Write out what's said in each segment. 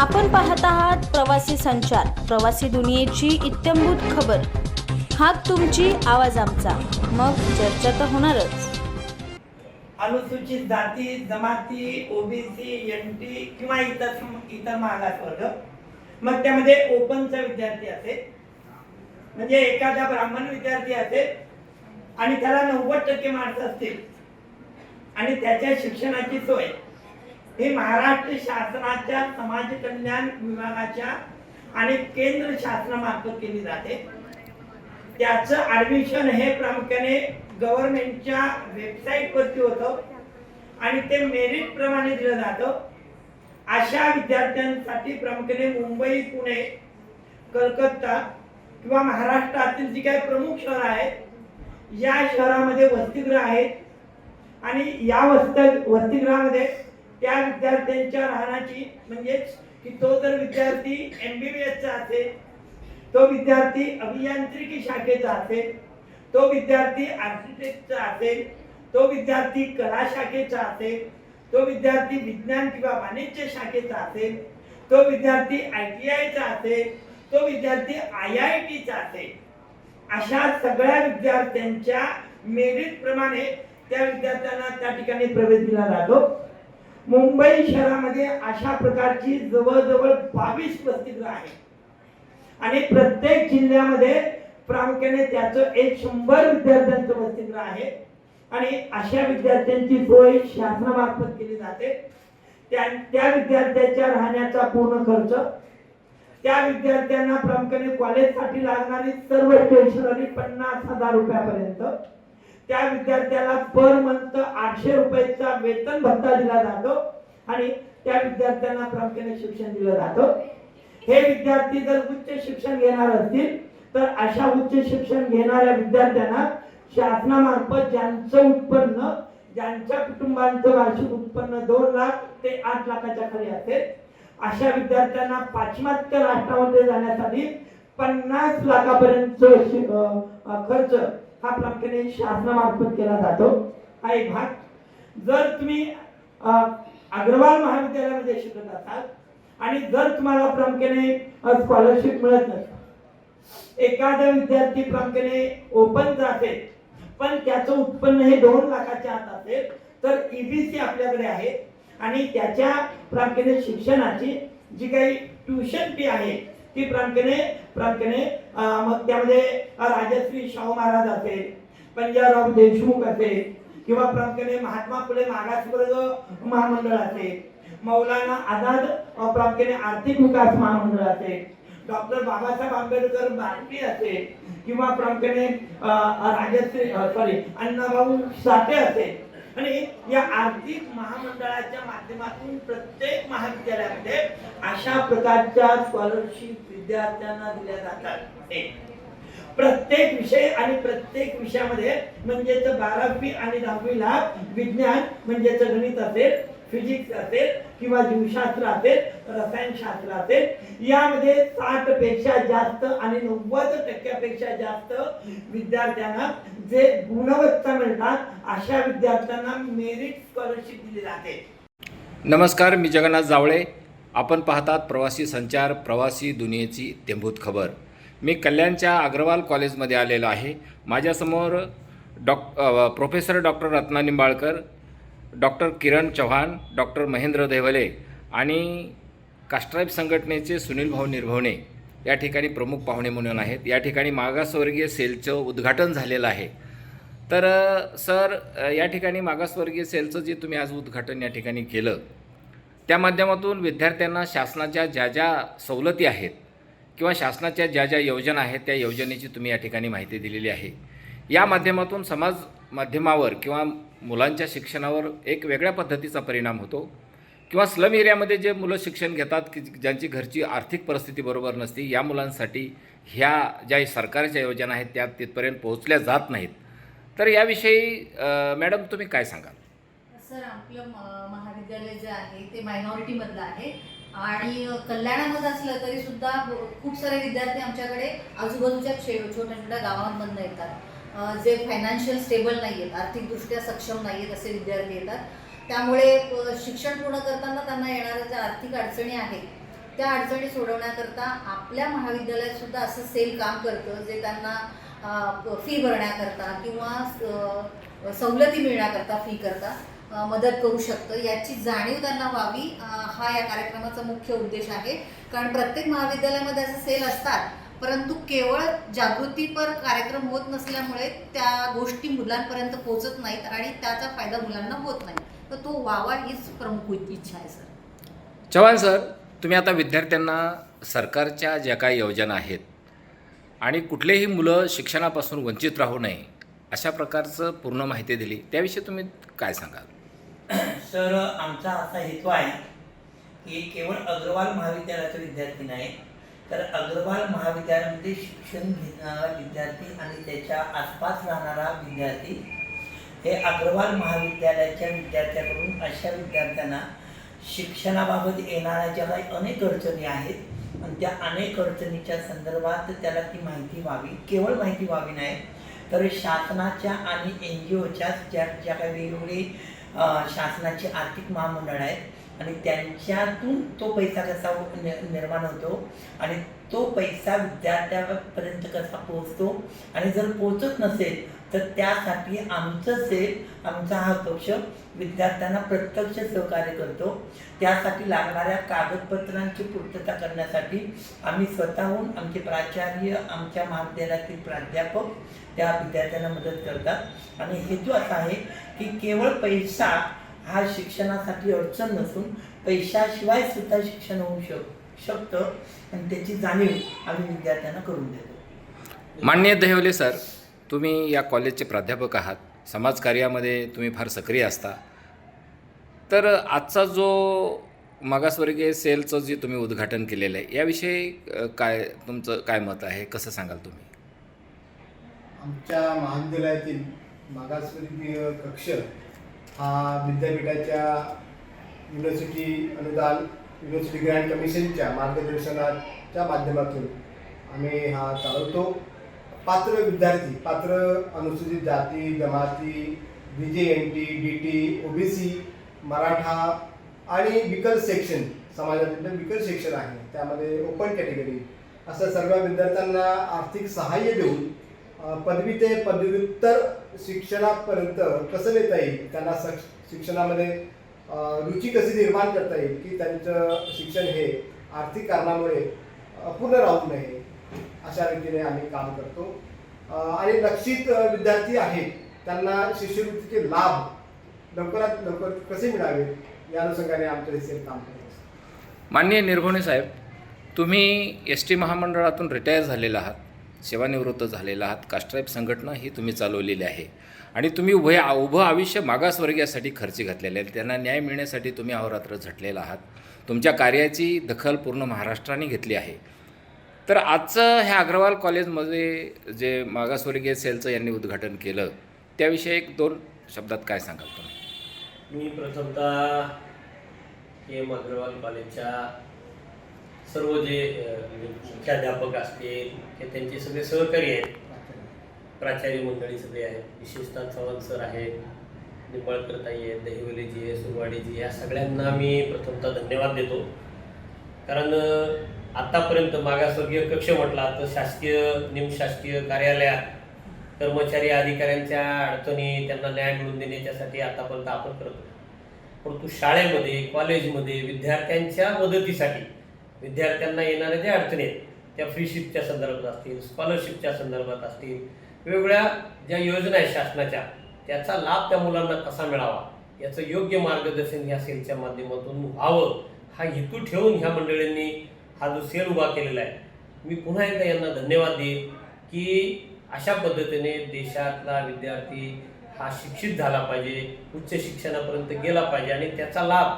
आपण पाहत आहात प्रवासी संचार प्रवासी दुनियेची इत्यंभूत खबर. हात तुमची आवाज आमचा. मग चर्चा तर होणारच. अनुसूचित जाती जमाती ओबीसी एन टी किंवा इतर इतर मागास वर्ग मग त्यामध्ये ओपनचा विद्यार्थी असेल. म्हणजे एखादा ब्राह्मण विद्यार्थी असेल आणि त्याला नव्वद टक्के मार्क्स असतील. आणि त्याच्या शिक्षणाची सोय. हे महाराष्ट्र शासनाच्या समाज कल्याण विभागाच्या आणि केंद्र शासनामार्फत केली जाते. त्याचं ऍडमिशन हे प्रामुख्याने गव्हर्नमेंटच्या वेबसाईट वरती होतं आणि ते मेरिट प्रमाणे दिलं जातं. अशा विद्यार्थ्यांसाठी प्रामुख्याने मुंबई पुणे कलकत्ता किंवा महाराष्ट्रातील जी काही प्रमुख शहरं आहेत या शहरामध्ये वसतिगृह आहेत. आणि या वस्त वसतिगृहामध्ये त्या विद्यार्थ्यांच्या राहण्याची म्हणजेच की तो जर विद्यार्थी एम बी बी एसचा असेल तो विद्यार्थी अभियांत्रिकी शाखेचा असेल तो विद्यार्थी आर्किटेक्टचा असेल तो विद्यार्थी कला शाखेचा असेल तो विद्यार्थी विज्ञान किंवा वाणिज्य शाखेचा असेल तो विद्यार्थी आय टी आयचा असेल तो विद्यार्थी आय आय टीचा असेल अशा सगळ्या विद्यार्थ्यांच्या मेरिट प्रमाणे त्या विद्यार्थ्यांना त्या ठिकाणी प्रवेश दिला जातो. मुंबई शहरामध्ये अशा प्रकारची जवळजवळ बावीस प्रसिद्ध आहेत. आणि प्रत्येक जिल्ह्यामध्ये प्रामुख्याने त्याचं एक शंभर विद्यार्थ्यांचं वसतिगृह आहे. आणि अशा विद्यार्थ्यांची सोय शासनामार्फत केली जाते. त्या त्या विद्यार्थ्याच्या राहण्याचा पूर्ण खर्च त्या विद्यार्थ्यांना प्रामुख्याने कॉलेजसाठी लागणारी सर्व स्टेशनरी पन्नास हजार रुपयापर्यंत त्या विद्यार्थ्याला पर मंथ आठशे रुपयाचा वेतन भत्ता दिला जातो आणि त्या विद्यार्थ्यांना प्रामुख्याने शिक्षण दिलं जातं. हे विद्यार्थी जर उच्च शिक्षण घेणार असतील तर अशा उच्च शिक्षण घेणाऱ्या विद्यार्थ्यांना शासनामार्फत ज्यांचं उत्पन्न ज्यांच्या कुटुंबांचं वार्षिक उत्पन्न दोन लाख ते आठ लाखाच्या खाली असेल अशा विद्यार्थ्यांना पाश्चिमात्य राष्ट्रामध्ये जाण्यासाठी पन्नास लाखापर्यंत खर्च हा प्रामुख्याने शासनामार्फत केला जातो. हा एक भाग. जर तुम्ही अग्रवाल महाविद्यालयामध्ये शिकत असाल आणि जर तुम्हाला प्रामुख्याने स्कॉलरशिप मिळत नसेल एखादा विद्यार्थी प्रामुख्याने ओपन जाते पण त्याचं उत्पन्न हे दोन लाखाच्या आत असेल तर ईबीसी आपल्याकडे आहे. आणि त्याच्या प्रामुख्याने शिक्षणाची जी काही ट्युशन फी आहे ती प्रामुख्याने प्रामुख्याने मग त्यामध्ये राजश्री शाहू महाराज असेल पंजाबराव देशमुख असेल किंवा प्रामुख्याने महात्मा फुले मागासवर्ग महामंडळ असेल मौलाना आझाद प्रामुख्याने आर्थिक विकास महामंडळ असेल डॉक्टर बाबासाहेब आंबेडकर बालटी असेल किंवा प्रामुख्याने राजश्री सॉरी अण्णाभाऊ साठे असेल आणि या आर्थिक महामंडळाच्या माध्यमातून प्रत्येक महाविद्यालयामध्ये अशा प्रकारच्या स्कॉलरशिप विद्यार्थ्यांना दिल्या जातात. प्रत्येक विषय आणि प्रत्येक विषयामध्ये म्हणजेच बारावी आणि दहावीला विज्ञान म्हणजेच गणित असेल. फिजिक्स असेल किंवा जीवशास्त्र असेल रसायनशास्त्र असेल यामध्ये साठपेक्षा जास्त आणि नव्वद टक्क्यापेक्षा जास्त विद्यार्थ्यांना जे गुणवत्ता मिळतात अशा विद्यार्थ्यांना मेरिट स्कॉलरशिप दिली जाते. नमस्कार मी जगन्नाथ जावळे. आपण पाहतात प्रवासी संचार प्रवासी दुनियेची तेंभूत खबर. मी कल्याणच्या अग्रवाल कॉलेजमध्ये आलेलो आहे. माझ्यासमोर doc professor doctor Ratna Nimbalkar doctor Kiran Chavan doctor Mahendra Deole आणि कास्ट्राईब संघटनेचे सुनील भाऊ निर्भवणे या ठिकाणी प्रमुख पाहुणे म्हणून आहेत. या ठिकाणी मागासवर्गीय सेलचं उद्घाटन झालेलं आहे. तर सर या ठिकाणी मागासवर्गीय सेलचं जे तुम्ही आज उद्घाटन या ठिकाणी केलं त्या माध्यमातून विद्यार्थ्यांना शासनाच्या ज्या ज्या सवलती आहेत किंवा शासनाच्या ज्या ज्या योजना आहेत त्या योजनेची तुम्ही या ठिकाणी माहिती दिलेली आहे. या माध्यमातून समाज माध्यमावर किंवा मुलांच्या शिक्षणावर एक वेगळ्या पद्धतीचा परिणाम होतो. किंवा स्लम एरियामध्ये जे मुलं शिक्षण घेतात की ज्यांची घरची आर्थिक परिस्थिती बरोबर नसते या मुलांसाठी ह्या ज्या सरकारच्या योजना आहेत त्या तिथपर्यंत पोहोचल्या जात नाहीत. तर याविषयी मॅडम तुम्ही काय सांगाल? सर आपलं महाविद्यालय जे आहे ते मायनॉरिटीमधलं आहे. आणि कल्याणामध्ये असलं तरी सुद्धा खूप सारे विद्यार्थी आमच्याकडे आजूबाजूच्या छोट्या छोट्या गावांमधनं येतात. जे फायनान्शियल स्टेबल नाही आहेत आर्थिकदृष्ट्या सक्षम नाही आहेत असे विद्यार्थी येतात. त्यामुळे शिक्षण पूर्ण करताना त्यांना येणाऱ्या ज्या आर्थिक अडचणी आहेत त्या अडचणी सोडवण्याकरता आपल्या महाविद्यालयात सुद्धा असं सेल काम करतं जे त्यांना फी भरण्याकरता किंवा सवलती मिळण्याकरता फी करता मदत करू शकतं. याची जाणीव त्यांना व्हावी हा या कार्यक्रमाचा मुख्य उद्देश आहे. कारण प्रत्येक महाविद्यालयामध्ये असे सेल असतात परंतु केवळ जागृतीपर कार्यक्रम होत नसल्यामुळे त्या गोष्टी मुलांपर्यंत पोहोचत नाहीत आणि त्याचा फायदा मुलांना होत नाही. तर तो व्हावा हीच प्रमुख इच्छा आहे सर. चव्हाण सर तुम्ही आता विद्यार्थ्यांना सरकारच्या ज्या काही योजना आहेत आणि कुठलेही मुलं शिक्षणापासून वंचित राहू नये अशा प्रकारचं पूर्ण माहिती दिली त्याविषयी तुम्ही काय सांगाल? सर आमचा असा हेतू आहे की केवळ अग्रवाल महाविद्यालयाचे विद्यार्थी नाही तर अग्रवाल महाविद्यालयामध्ये शिक्षण घेणारा विद्यार्थी आणि त्याच्या आसपास राहणारा विद्यार्थी हे अग्रवाल महाविद्यालयाच्या विद्यार्थ्याकडून अशा विद्यार्थ्यांना शिक्षणाबाबत येणाऱ्या ज्या काही अनेक अडचणी आहेत आणि त्या अनेक अडचणीच्या संदर्भात त्याला ती माहिती व्हावी केवळ माहिती व्हावी नाही तर शासनाच्या आणि एन जी ओच्या ज्या ज्या काही वेगवेगळी शासनाची आर्थिक महामंडळ आहेत आणि त्यांच्यातून तो पैसा कसा निर्माण होतो. आणि तो पैसा विद्यार्थ्यापर्यंत कसा पोहोचतो? आणि जर पोहोचत नसेल तर त्यासाठी आमचं सेल आमचा हा कक्ष विद्यार्थ्यांना प्रत्यक्ष सहकार्य करतो. त्यासाठी लागणाऱ्या कागदपत्रांची पूर्तता करण्यासाठी आम्ही स्वतःहून आमचे प्राचार्य आमच्या महाविद्यालयातील प्राध्यापक त्या विद्यार्थ्यांना मदत करतात. आणि हेतू असा आहे की केवळ पैसा हा शिक्षणासाठी अडचण नसून पैशाशिवाय सुद्धा शिक्षण होऊ शक शकतं आणि त्याची जाणीव आम्ही विद्यार्थ्यांना करून देतो. माननीय दहिवले सर तुम्ही या कॉलेजचे प्राध्यापक आहात. समाजकार्यामध्ये तुम्ही फार सक्रिय असता. तर आजचा जो मागासवर्गीय सेलचं जे तुम्ही उद्घाटन केलेलं आहे याविषयी काय तुमचं काय मत आहे? कसं सांगाल तुम्ही? आमच्या महाविद्यालयातील मागासवर्गीय कक्ष विद्यापीठाच्या युनिव्हर्सिटी अनुदान युनिव्हर्सिटी ग्रँड कमिशनच्या मार्गदर्शनाच्या माध्यमातून आम्ही हा चालवतो. पात्र विद्यार्थी पात्र अनुसूचित जाती जमाती B J N T D T O B C Maratha आणि विकल सेक्शन समाजातील जे विकल सेक्शन आहे. त्यामध्ये ओपन कॅटेगरी असं सर्व विद्यार्थ्यांना आर्थिक सहाय्य देऊन पदवी ते पदव्युत्तर शिक्षणापर्यंत कसं नेता येईल? त्यांना शिक्षणामध्ये रुची कशी निर्माण करता येईल? की त्यांचं शिक्षण हे आर्थिक कारणामुळे अपूर्ण राहू नये अशा रीतीने आम्ही काम करतो. आणि लक्षित विद्यार्थी आहेत त्यांना शिष्यवृत्तीचे लाभ लवकरात लवकर कसे मिळावेत या अनुषंगाने आमचं हे काम करतो माननीय निर्भवणे साहेब तुम्ही एस टी महामंडळातून रिटायर झालेला आहात. सेवानिवृत्त झालेला आहात. कास्ट्राईब संघटना ही तुम्ही चालवलेली आहे. आणि तुम्ही उभय उभं आयुष्य मागासवर्गीयासाठी खर्ची घातलेले आहे त्यांना न्याय मिळण्यासाठी तुम्ही अहोरात्र झटलेला आहात. तुमच्या कार्याची दखल पूर्ण महाराष्ट्राने घेतली आहे. तर आजचं ह्या अग्रवाल कॉलेजमध्ये जे मागासवर्गीय सेलचं यांनी उद्घाटन केलं त्याविषयी एक दोन शब्दात काय सांगाल तुम्ही? मी प्रथमतः के एम अग्रवाल कॉलेजच्या सर्व जे मुख्याध्यापक म्हणजे असतील हे त्यांचे सगळे सहकारी आहेत. प्राचार्य मंडळी सगळे आहेत. विशेषतः चव्हाण सर आहेत निंबाळकर ताई आहेत दहिवलेजी आहे सुरवाडेजी या सगळ्यांना मी प्रथमतः धन्यवाद देतो. कारण आत्तापर्यंत मागासवर्गीय कक्ष म्हटला तर शासकीय निमशासकीय कार्यालयात कर्मचारी अधिकाऱ्यांच्या अडचणी त्यांना न्याय मिळवून देण्याच्यासाठी आतापर्यंत आपण करतो परंतु शाळेमध्ये कॉलेजमध्ये विद्यार्थ्यांच्या मदतीसाठी विद्यार्थ्यांना येणाऱ्या ज्या अडचणी आहेत त्या फ्रीशिपच्या संदर्भात असतील स्कॉलरशिपच्या संदर्भात असतील वेगवेगळ्या ज्या योजना आहेत शासनाच्या त्याचा लाभ त्या मुलांना कसा मिळावा याचं योग्य मार्गदर्शन ह्या सेलच्या माध्यमातून व्हावं हा हेतू ठेवून ह्या मंडळींनी हा जो सेल उभा केलेला आहे मी पुन्हा एकदा यांना धन्यवाद देईन की अशा पद्धतीने देशातला विद्यार्थी हा शिक्षित झाला पाहिजे उच्च शिक्षणापर्यंत गेला पाहिजे आणि त्याचा लाभ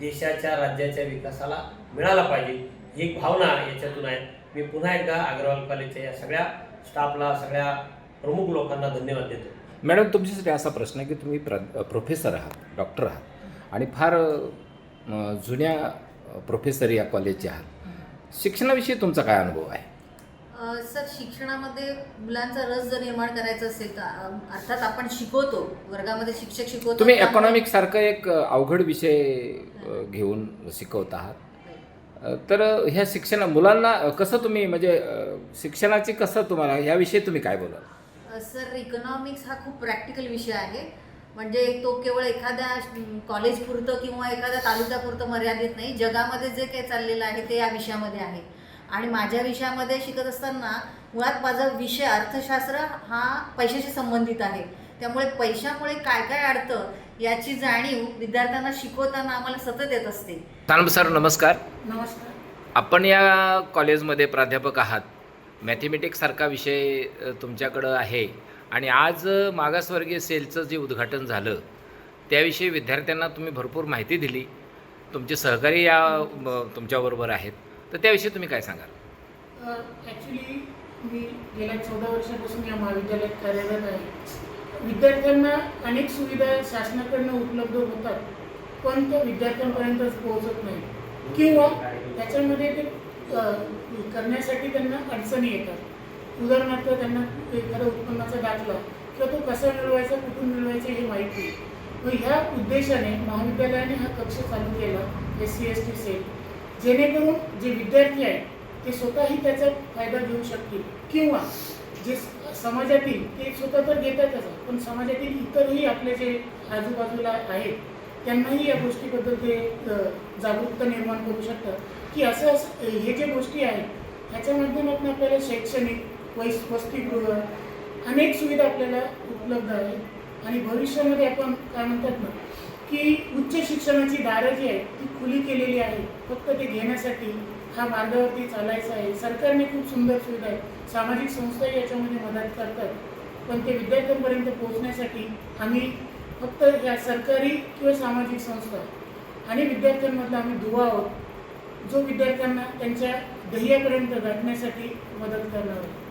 देशाच्या राज्याच्या विकासाला मिळाला पाहिजे. ही एक भावना याच्यातून आहे. मी पुन्हा एकदा अग्रवाल कॉलेजच्या या सगळ्या स्टाफला सगळ्या प्रमुख लोकांना धन्यवाद देतो. मॅडम तुमच्यासाठी असा प्रश्न आहे की तुम्ही प्र प्रोफेसर आहात डॉक्टर आहात आणि फार जुन्या प्रोफेसर या कॉलेजचे आहात. शिक्षणाविषयी तुमचा काय अनुभव आहे? सर शिक्षणामध्ये मुलांचा रस जर निर्माण करायचा असेल तर अर्थात आपण शिकवतो वर्गामध्ये शिक्षक शिकवतो तुम्ही इकॉनॉमिक सारखा एक अवघड विषय घेऊन शिकवत आहात. तर ह्या शिक्षण मुलांना कसं तुम्ही म्हणजे शिक्षणाची कसं तुम्हाला याविषयी तुम्ही काय बोलाल? सर इकॉनॉमिक्स हा खूप प्रॅक्टिकल विषय आहे. म्हणजे तो केवळ एखाद्या कॉलेज पुरतं किंवा एखाद्या तालुक्यापुरतं मर्यादित नाही. जगामध्ये जे काही चाललेलं आहे ते या विषयामध्ये आहे. आणि माझ्या विषयामध्ये शिकत असताना मुळात माझा विषय अर्थशास्त्र हा पैशाशी संबंधित आहे. त्यामुळे पैशामुळे काय काय अडतं याची जाणीव विद्यार्थ्यांना शिकवताना आम्हाला सतत येत असते. तानब सर नमस्कार. नमस्कार. आपण या कॉलेजमध्ये प्राध्यापक आहात. मॅथेमॅटिक्ससारखा विषय अ, तुमच्याकडं आहे. आणि आज अ, मागासवर्गीय सेलचं जे उद्घाटन झालं त्याविषयी विद्यार्थ्यांना तुम्ही भरपूर माहिती दिली. तुमचे सहकारी या म, तुमच्याबरोबर आहेत. तर त्याविषयी तुम्ही काय सांगाल? ॲक्च्युली मी गेल्या चौदा वर्षापासून या महाविद्यालयात कार्यरत आहे. विद्यार्थ्यांना अनेक सुविधा शासनाकडनं उपलब्ध होतात पण त्या विद्यार्थ्यांपर्यंतच पोहोचत नाही किंवा त्याच्यामध्ये ते करण्यासाठी त्यांना अडचणी येतात. उदाहरणार्थ त्यांना एखादा उत्पन्नाचा दाखला किंवा तो कसा मिळवायचा कुठून मिळवायचा हे माहीत नाही. मग ह्या उद्देशाने महाविद्यालयाने हा कक्ष चालू केला S C S T cell जेणेकरून जे विद्यार्थी आहेत ते स्वतःही त्याचा फायदा घेऊ शकतील. किंवा जे समाजातील ते स्वतः तर घेतातच पण समाजातील इतरही आपले जे आजूबाजूला आहेत त्यांनाही या गोष्टीबद्दल ते जागरूकता निर्माण करू शकतात. की असं असं हे जे गोष्टी आहेत ह्याच्या माध्यमातून आपल्याला शैक्षणिक वैस वसतिगृह अनेक सुविधा आपल्याला उपलब्ध आहेत. आणि भविष्यामध्ये आपण काय म्हणतात ना की उच्च शिक्षणाची दारं जी आहेत ती खुली केलेली आहे फक्त ते घेण्यासाठी हा मार्गावरती चालायचा आहे. सरकारने खूप सुंदर सुविधा आहेत. सामाजिक संस्थाही याच्यामध्ये मदत करतात. पण ते विद्यार्थ्यांपर्यंत पोहोचण्यासाठी आम्ही फक्त या सरकारी किंवा सामाजिक संस्था आणि विद्यार्थ्यांमधला आम्ही दुवा आहोत जो विद्यार्थ्यांना त्यांच्या ध्येयापर्यंत गाठण्यासाठी मदत करणार आहोत